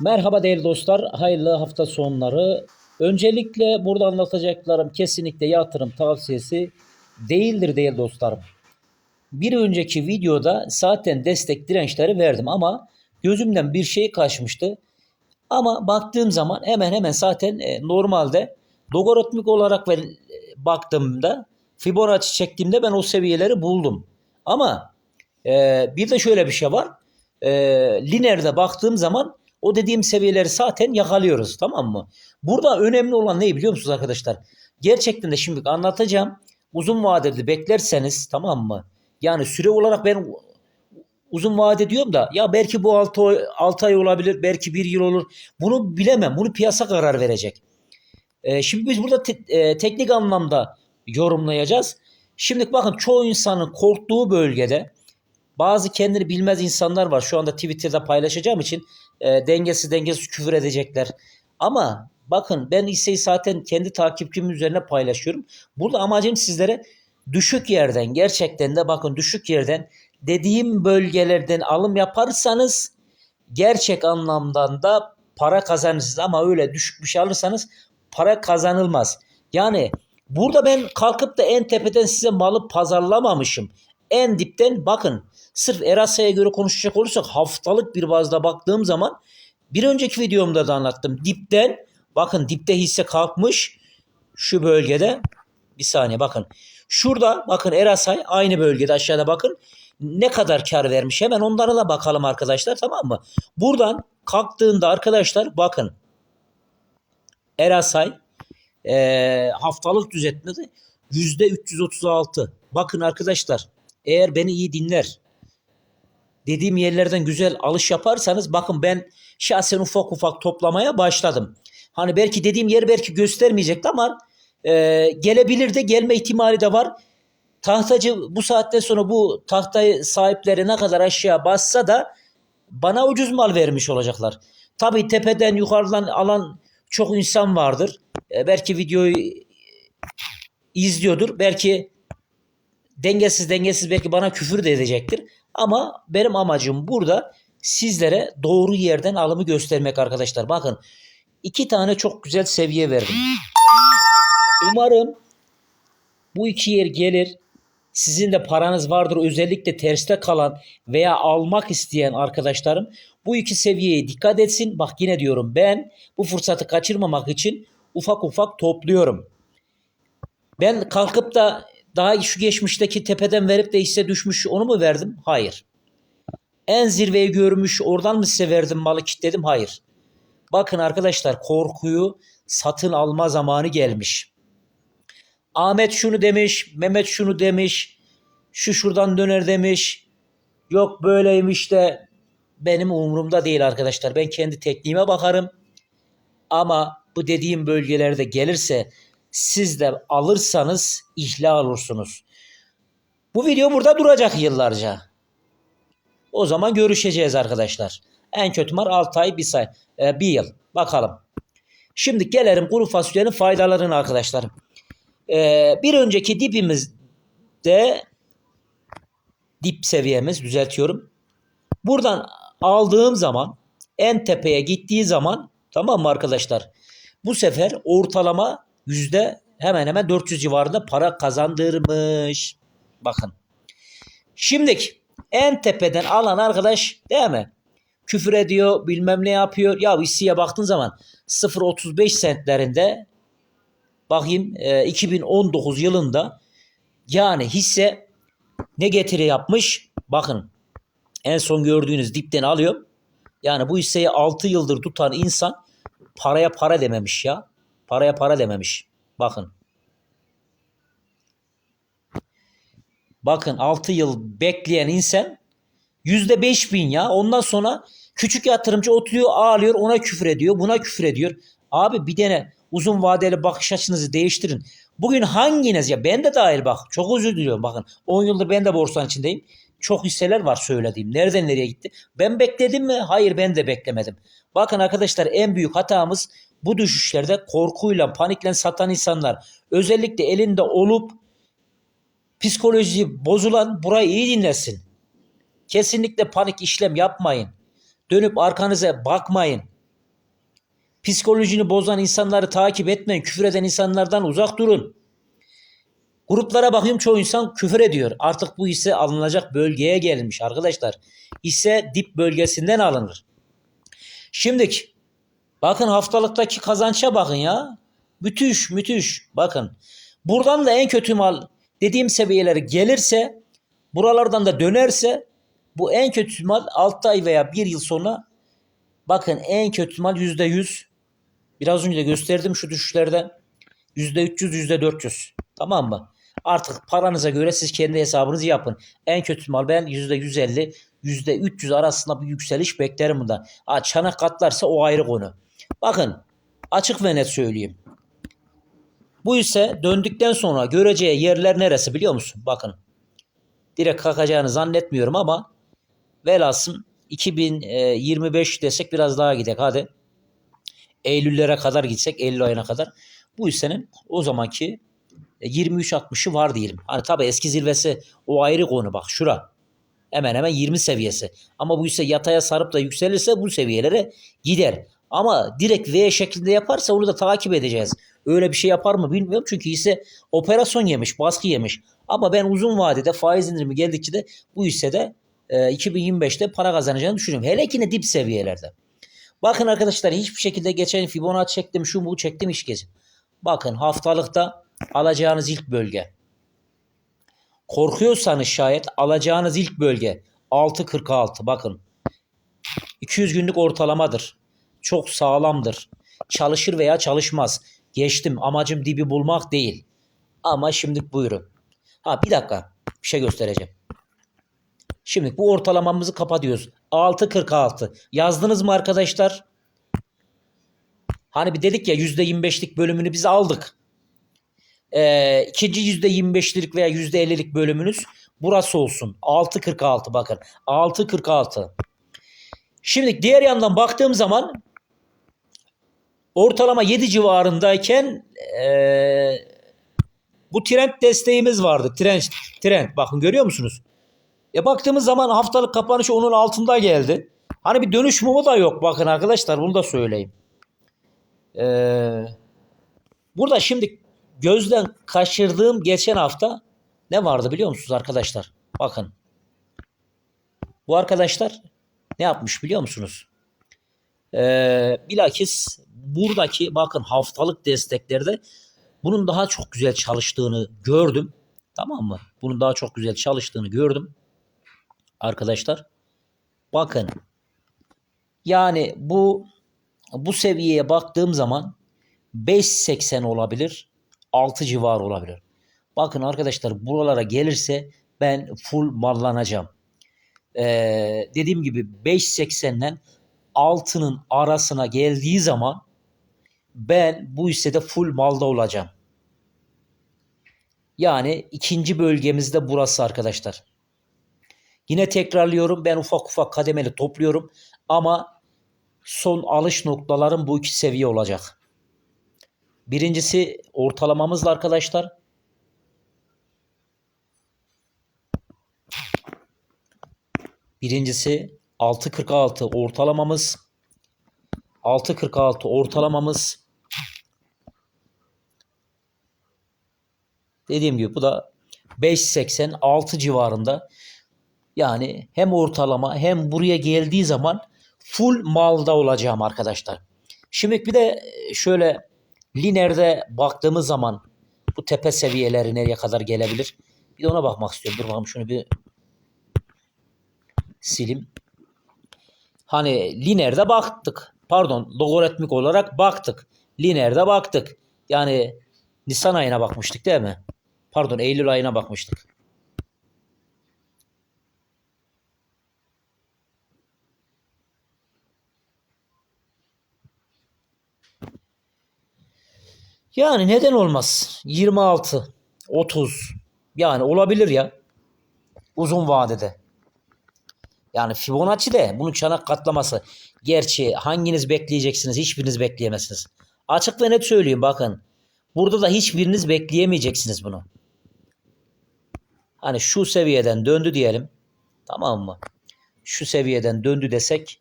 Merhaba değerli dostlar, hayırlı hafta sonları. Öncelikle burada anlatacaklarım kesinlikle yatırım tavsiyesi değildir değerli dostlarım. Bir önceki videoda zaten destek dirençleri verdim ama gözümden bir şey kaçmıştı. Ama baktığım zaman hemen hemen zaten e, normalde logaritmik olarak ve e, baktığımda Fibonacci çektiğimde ben o seviyeleri buldum. Ama e, bir de şöyle bir şey var. E, lineerde baktığım zaman o dediğim seviyeleri zaten yakalıyoruz tamam mı? Burada önemli olan ne biliyor musunuz arkadaşlar? Gerçekten de şimdi anlatacağım. Uzun vadeli beklerseniz tamam mı? Yani süre olarak ben uzun vade diyorum da ya belki bu 6 ay, 6 ay olabilir, belki 1 yıl olur. Bunu bilemem. Bunu piyasa karar verecek. Ee, şimdi biz burada te- e, teknik anlamda yorumlayacağız. Şimdi bakın çoğu insanın korktuğu bölgede bazı kendini bilmez insanlar var. Şu anda Twitter'da paylaşacağım için e, dengesiz dengesiz küfür edecekler. Ama bakın ben hisseyi zaten kendi takipçim üzerine paylaşıyorum. Burada amacım sizlere düşük yerden gerçekten de bakın düşük yerden dediğim bölgelerden alım yaparsanız gerçek anlamdan da para kazanırsınız ama öyle düşük bir şey alırsanız para kazanılmaz. Yani burada ben kalkıp da en tepeden size malı pazarlamamışım. En dipten bakın sırf Erasa'ya göre konuşacak olursak haftalık bir bazda baktığım zaman bir önceki videomda da anlattım. Dipten bakın dipte hisse kalkmış şu bölgede bir saniye bakın. Şurada bakın Erasay aynı bölgede aşağıda bakın. Ne kadar kar vermiş hemen onlara da bakalım arkadaşlar tamam mı? Buradan kalktığında arkadaşlar bakın. Erasay eee, haftalık düzeltmede yüzde 336. Bakın arkadaşlar eğer beni iyi dinler dediğim yerlerden güzel alış yaparsanız bakın ben şahsen ufak ufak toplamaya başladım. Hani belki dediğim yer belki göstermeyecekti ama e, gelebilir de gelme ihtimali de var. Tahtacı bu saatten sonra bu tahtayı sahipleri ne kadar aşağı bassa da bana ucuz mal vermiş olacaklar. Tabii tepeden yukarıdan alan çok insan vardır. E, belki videoyu izliyordur. Belki dengesiz dengesiz belki bana küfür de edecektir. Ama benim amacım burada sizlere doğru yerden alımı göstermek arkadaşlar. Bakın iki tane çok güzel seviye verdim. Umarım bu iki yer gelir. Sizin de paranız vardır özellikle terste kalan veya almak isteyen arkadaşlarım bu iki seviyeye dikkat etsin. Bak yine diyorum ben bu fırsatı kaçırmamak için ufak ufak topluyorum. Ben kalkıp da daha şu geçmişteki tepeden verip de hisse düşmüş onu mu verdim? Hayır. En zirveyi görmüş oradan mı size verdim malı kitledim? Hayır. Bakın arkadaşlar korkuyu satın alma zamanı gelmiş. Ahmet şunu demiş, Mehmet şunu demiş, şu şuradan döner demiş. Yok böyleymiş de benim umurumda değil arkadaşlar. Ben kendi tekniğime bakarım. Ama bu dediğim bölgelerde gelirse siz de alırsanız ihlal olursunuz. Bu video burada duracak yıllarca. O zaman görüşeceğiz arkadaşlar. En kötü mar 6 ay 1 ay, e, yıl. Bakalım. Şimdi gelelim kuru fasulyenin faydalarına arkadaşlar. E, bir önceki dipimizde dip seviyemiz düzeltiyorum. Buradan aldığım zaman en tepeye gittiği zaman tamam mı arkadaşlar? Bu sefer ortalama yüzde hemen hemen 400 civarında para kazandırmış. Bakın. Şimdiki en tepeden alan arkadaş değil mi? Küfür ediyor bilmem ne yapıyor. Ya hisseye baktığın zaman 0.35 sentlerinde bakayım e, 2019 yılında yani hisse ne getiri yapmış? Bakın en son gördüğünüz dipten alıyorum. Yani bu hisseyi 6 yıldır tutan insan paraya para dememiş ya. Paraya para dememiş. Bakın. Bakın 6 yıl bekleyen insan yüzde beş bin ya. Ondan sonra küçük yatırımcı oturuyor ağlıyor ona küfür ediyor buna küfür ediyor. Abi bir dene uzun vadeli bakış açınızı değiştirin. Bugün hanginiz ya ben de dahil bak çok özür diliyorum bakın 10 yıldır ben de borsanın içindeyim. Çok hisseler var söylediğim. Nereden nereye gitti? Ben bekledim mi? Hayır ben de beklemedim. Bakın arkadaşlar en büyük hatamız bu düşüşlerde korkuyla, panikle satan insanlar. Özellikle elinde olup psikoloji bozulan burayı iyi dinlesin. Kesinlikle panik işlem yapmayın. Dönüp arkanıza bakmayın. Psikolojini bozan insanları takip etmeyin. Küfür eden insanlardan uzak durun. Gruplara bakıyorum çoğu insan küfür ediyor. Artık bu hisse alınacak bölgeye gelmiş arkadaşlar. Hisse dip bölgesinden alınır. Şimdiki bakın haftalıktaki kazança bakın ya. Müthiş müthiş bakın. Buradan da en kötü mal dediğim seviyelere gelirse buralardan da dönerse bu en kötü mal 6 ay veya 1 yıl sonra bakın en kötü mal %100 biraz önce de gösterdim şu düşüşlerde %300 %400 tamam mı? Artık paranıza göre siz kendi hesabınızı yapın. En kötü mal ben %150 %300 arasında bir yükseliş beklerim bundan. Ha, çanak katlarsa o ayrı konu. Bakın açık ve net söyleyeyim. Bu ise döndükten sonra göreceği yerler neresi biliyor musun? Bakın. Direkt kalkacağını zannetmiyorum ama velhasım 2025 desek biraz daha gidek hadi. Eylüllere kadar gitsek Eylül ayına kadar. Bu hissenin o zamanki 23.60'ı var diyelim. Hani tabi eski zirvesi o ayrı konu bak şura. Hemen hemen 20 seviyesi. Ama bu ise yataya sarıp da yükselirse bu seviyelere gider. Ama direkt V şeklinde yaparsa onu da takip edeceğiz. Öyle bir şey yapar mı bilmiyorum. Çünkü hisse operasyon yemiş, baskı yemiş. Ama ben uzun vadede faiz indirimi geldikçe de bu hissede e, 2025'te para kazanacağını düşünüyorum. Hele ki ne dip seviyelerde. Bakın arkadaşlar hiçbir şekilde geçen Fibonacci çektim, şu bu çektim hiç gezin. Bakın haftalıkta alacağınız ilk bölge. Korkuyorsanız şayet alacağınız ilk bölge 6.46 bakın. 200 günlük ortalamadır. Çok sağlamdır. Çalışır veya çalışmaz. Geçtim. Amacım dibi bulmak değil. Ama şimdi buyurun. Ha bir dakika. Bir şey göstereceğim. Şimdi bu ortalamamızı kapatıyoruz. 6.46. Yazdınız mı arkadaşlar? Hani bir dedik ya %25'lik bölümünü biz aldık. Ee, ikinci %25'lik veya %50'lik bölümünüz burası olsun. 6.46 bakın. 6.46. Şimdi diğer yandan baktığım zaman ortalama 7 civarındayken ee, bu trend desteğimiz vardı. Trend, trend bakın görüyor musunuz? E baktığımız zaman haftalık kapanış onun altında geldi. Hani bir dönüş mumu da yok bakın arkadaşlar bunu da söyleyeyim. Ee, burada şimdi gözden kaçırdığım geçen hafta ne vardı biliyor musunuz arkadaşlar? Bakın. Bu arkadaşlar ne yapmış biliyor musunuz? Ee, bilakis buradaki bakın haftalık desteklerde bunun daha çok güzel çalıştığını gördüm. Tamam mı? Bunun daha çok güzel çalıştığını gördüm. Arkadaşlar. Bakın. Yani bu bu seviyeye baktığım zaman 5.80 olabilir. 6 civarı olabilir. Bakın arkadaşlar buralara gelirse ben full mallanacağım. Ee, dediğim gibi 5.80'den 6'nın arasına geldiği zaman ben bu hissede full malda olacağım. Yani ikinci bölgemizde burası arkadaşlar. Yine tekrarlıyorum ben ufak ufak kademeli topluyorum ama son alış noktalarım bu iki seviye olacak. Birincisi ortalamamızla arkadaşlar. Birincisi 6.46 ortalamamız. 6.46 ortalamamız. Dediğim gibi bu da 5.86 civarında. Yani hem ortalama hem buraya geldiği zaman full malda olacağım arkadaşlar. Şimdi bir de şöyle Liner'de baktığımız zaman bu tepe seviyeleri nereye kadar gelebilir? Bir de ona bakmak istiyorum. Dur bakalım şunu bir silim. Hani Liner'de baktık. Pardon logaritmik olarak baktık. Liner'de baktık. Yani Nisan ayına bakmıştık değil mi? Pardon Eylül ayına bakmıştık. Yani neden olmaz? 26, 30 yani olabilir ya. Uzun vadede. Yani Fibonacci de bunun çanak katlaması. Gerçi hanginiz bekleyeceksiniz? Hiçbiriniz bekleyemezsiniz. Açık ve net söyleyeyim bakın. Burada da hiçbiriniz bekleyemeyeceksiniz bunu. Hani şu seviyeden döndü diyelim. Tamam mı? Şu seviyeden döndü desek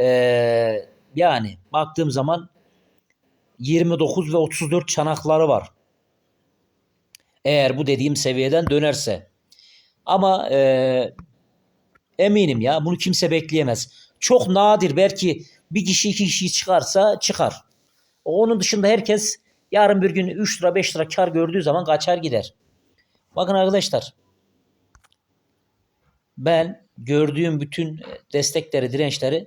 Ee, yani baktığım zaman 29 ve 34 çanakları var. Eğer bu dediğim seviyeden dönerse. Ama e, eminim ya bunu kimse bekleyemez. Çok nadir belki bir kişi iki kişi çıkarsa çıkar. Onun dışında herkes yarın bir gün 3 lira 5 lira kar gördüğü zaman kaçar gider. Bakın arkadaşlar ben gördüğüm bütün destekleri, dirençleri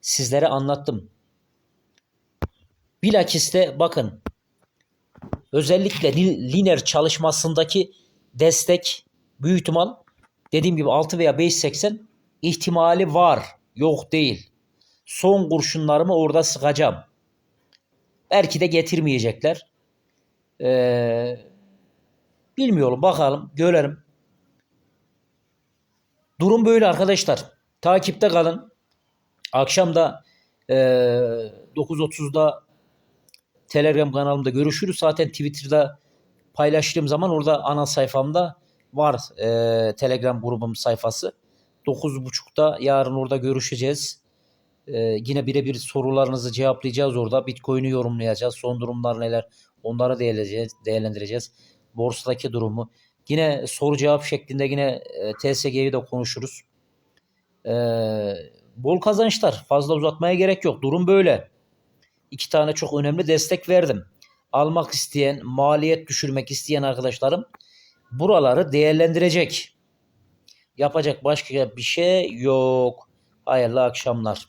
sizlere anlattım. Bilakis de bakın özellikle li- lineer çalışmasındaki destek büyük ihtimal dediğim gibi 6 veya 5.80 ihtimali var. Yok değil. Son kurşunlarımı orada sıkacağım. Belki de getirmeyecekler. Ee, bilmiyorum bakalım görelim. Durum böyle arkadaşlar. Takipte kalın. Akşam da e, 9.30'da Telegram kanalımda görüşürüz. Zaten Twitter'da paylaştığım zaman orada ana sayfamda var e, Telegram grubum sayfası. 9.30'da yarın orada görüşeceğiz. E, yine birebir sorularınızı cevaplayacağız orada. Bitcoin'i yorumlayacağız. Son durumlar neler onları değerlendireceğiz. değerlendireceğiz. Borsadaki durumu. Yine soru cevap şeklinde yine e, TSG'yi de konuşuruz. E, bol kazançlar. Fazla uzatmaya gerek yok. Durum böyle. İki tane çok önemli destek verdim. Almak isteyen, maliyet düşürmek isteyen arkadaşlarım buraları değerlendirecek. Yapacak başka bir şey yok. Hayırlı akşamlar.